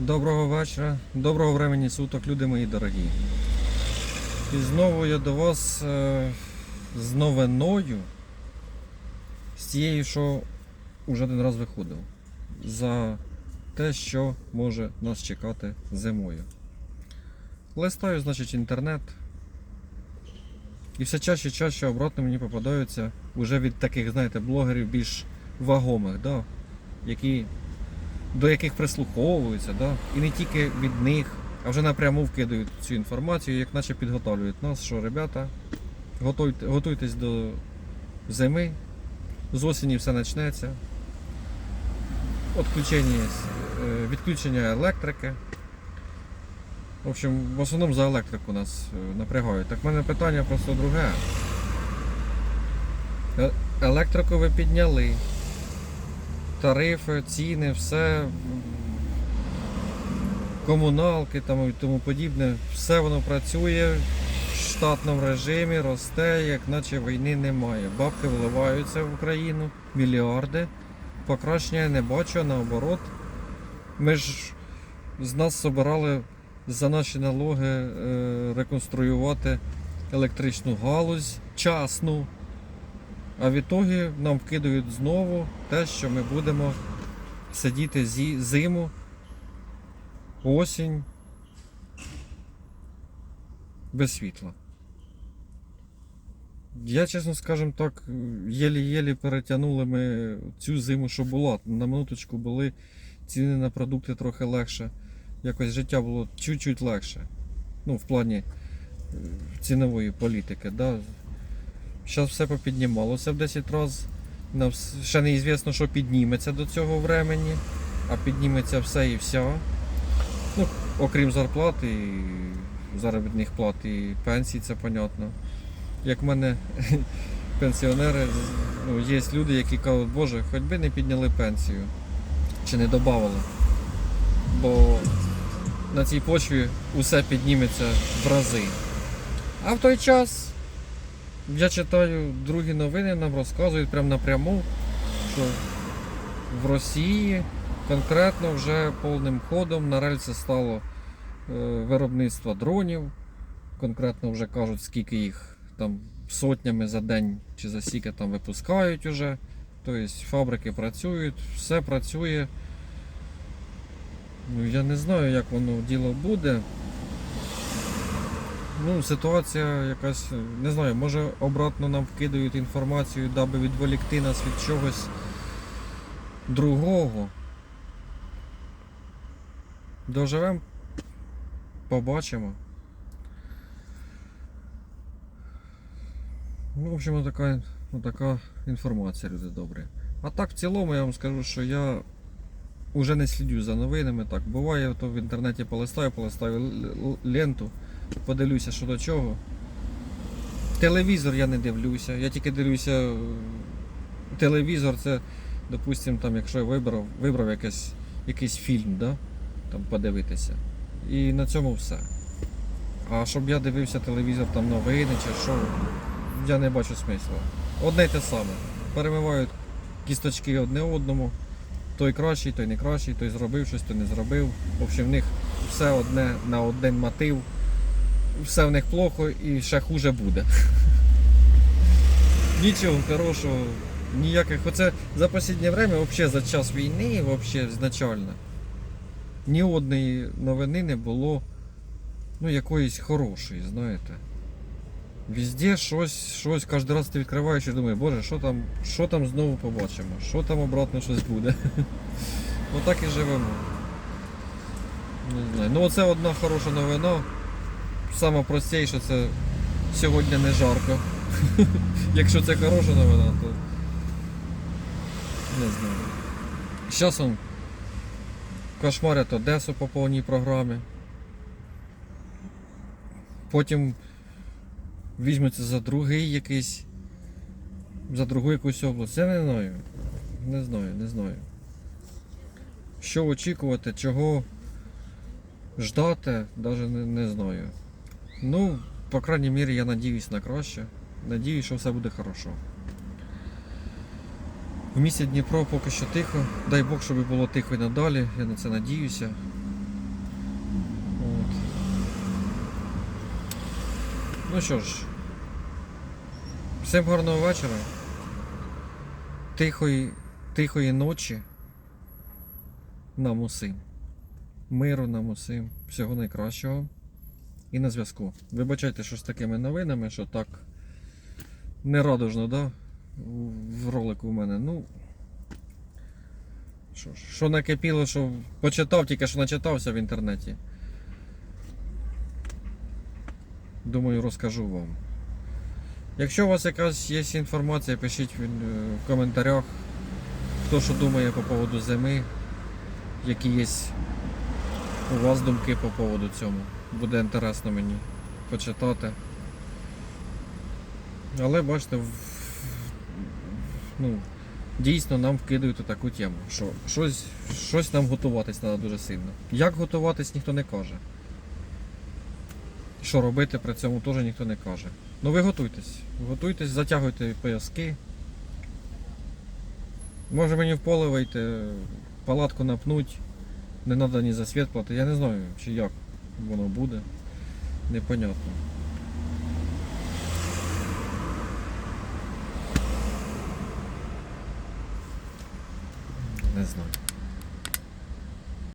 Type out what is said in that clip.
Доброго вечора, доброго времені суток, люди мої дорогі. І знову я до вас е, з новиною, з тією, що вже один раз виходив, за те, що може нас чекати зимою. Листаю, значить, інтернет. І все чаще і чаще обратно мені попадаються вже від таких, знаєте, блогерів більш вагомих, да? які до яких прислуховуються, да? і не тільки від них, а вже напряму вкидають цю інформацію, як наче підготовлюють нас, що ребята, готуйте, готуйтесь до зими, з осені все почнеться. Отключення, е, відключення електрики. В общем, в основному за електрику нас е, напрягають. Так в мене питання просто друге. Е- Електрику ви підняли тарифи, ціни, все, комуналки там і тому подібне, все воно працює в штатному режимі, росте, як наче війни немає. Бабки вливаються в Україну, мільярди. Покращення не бачу, наоборот. Ми ж з нас збирали за наші налоги е, реконструювати електричну галузь частну. А в ітогі нам вкидають знову те, що ми будемо сидіти зі, зиму, осінь без світла. Я, чесно скажем так, єлі-єлі перетягнули ми цю зиму, що була. На минуточку були ціни на продукти трохи легше. Якось життя було чуть-чуть легше. Ну, в плані е, цінової політики. Да? Зараз все попіднімалося в 10 разів. Нам ще неізвісно, що підніметься до цього времени, а підніметься все і вся. Ну, окрім зарплати, заробітних плат і пенсій, це понятно. Як в мене пенсіонери, ну, є люди, які кажуть, боже, хоч би не підняли пенсію чи не додавали. Бо на цій почві усе підніметься в рази. А в той час я читаю другі новини, нам розказують прямо напряму, що в Росії конкретно вже повним ходом на рельси стало е, виробництво дронів. Конкретно вже кажуть, скільки їх там сотнями за день чи за скільки там випускають уже. Тобто фабрики працюють, все працює. Ну, я не знаю, як воно діло буде. Ну, ситуація якась, не знаю, може обратно нам вкидають інформацію, даби відволікти нас від чогось другого. Доживемо, побачимо. Ну, в общем, така, така інформація, люди добрі. А так, в цілому я вам скажу, що я вже не слідю за новинами. Так, буває, то в інтернеті полистаю, полистаю ленту подивлюся, що до чого. Телевізор я не дивлюся. Я тільки дивлюся. Телевізор це, допустим, там, якщо я вибрав, вибрав якийсь, якийсь фільм, да? там подивитися. І на цьому все. А щоб я дивився телевізор, там новини чи що, я не бачу смисла. Одне й те саме. Перемивають кісточки одне одному. Той кращий, той не кращий, той зробив щось, той не зробив. В общем, в них все одне на один мотив все в них плохо і ще хуже буде. Нічого хорошого, ніяких. Оце за останнє время, взагалі за час війни, взагалі изначально, ні одної новини не було ну, якоїсь хорошої, знаєте. Везде щось, щось, кожен раз ти відкриваєш і думаєш, боже, що там, що там знову побачимо, що там обратно щось буде. Отак і живемо. Не знаю. Ну оце одна хороша новина. Саме простіше це сьогодні не жарко. Якщо це хороша новина, то не знаю. Зараз он кошмарять Одесу по повній програмі. Потім візьметься за другий якийсь, за другу якусь область. Я не знаю. Не знаю, не знаю. Що очікувати, чого ждати, навіть не, не знаю. Ну, по крайній мірі, я надіюсь на краще. Надіюсь, що все буде хорошо. В місті Дніпро поки що тихо. Дай Бог, щоб було тихо і надалі. Я на це надіюся. От. Ну що ж, всім гарного вечора. Тихої, тихої ночі. Нам усім. Миру нам усім. Всього найкращого. І на зв'язку. Вибачайте, що з такими новинами, що так нерадужно, да? В ролику у мене. Ну. Що, що накипіло, що почитав, тільки що начитався в інтернеті. Думаю, розкажу вам. Якщо у вас якась є інформація, пишіть в, е, коментарях, хто що думає по поводу зими, які є у вас думки по поводу цьому. Буде інтересно мені почитати. Але бачите, в- ну, дійсно нам вкидають таку тему, що щось, щось нам готуватись треба дуже сильно. Як готуватись, ніхто не каже. Що робити при цьому теж ніхто не каже. Ну ви готуйтесь. Готуйтесь, затягуйте пояски. Може мені в поле вийти, палатку напнуть, не треба ні за світ платити. Я не знаю, чи як воно буде. Непонятно. Не знаю.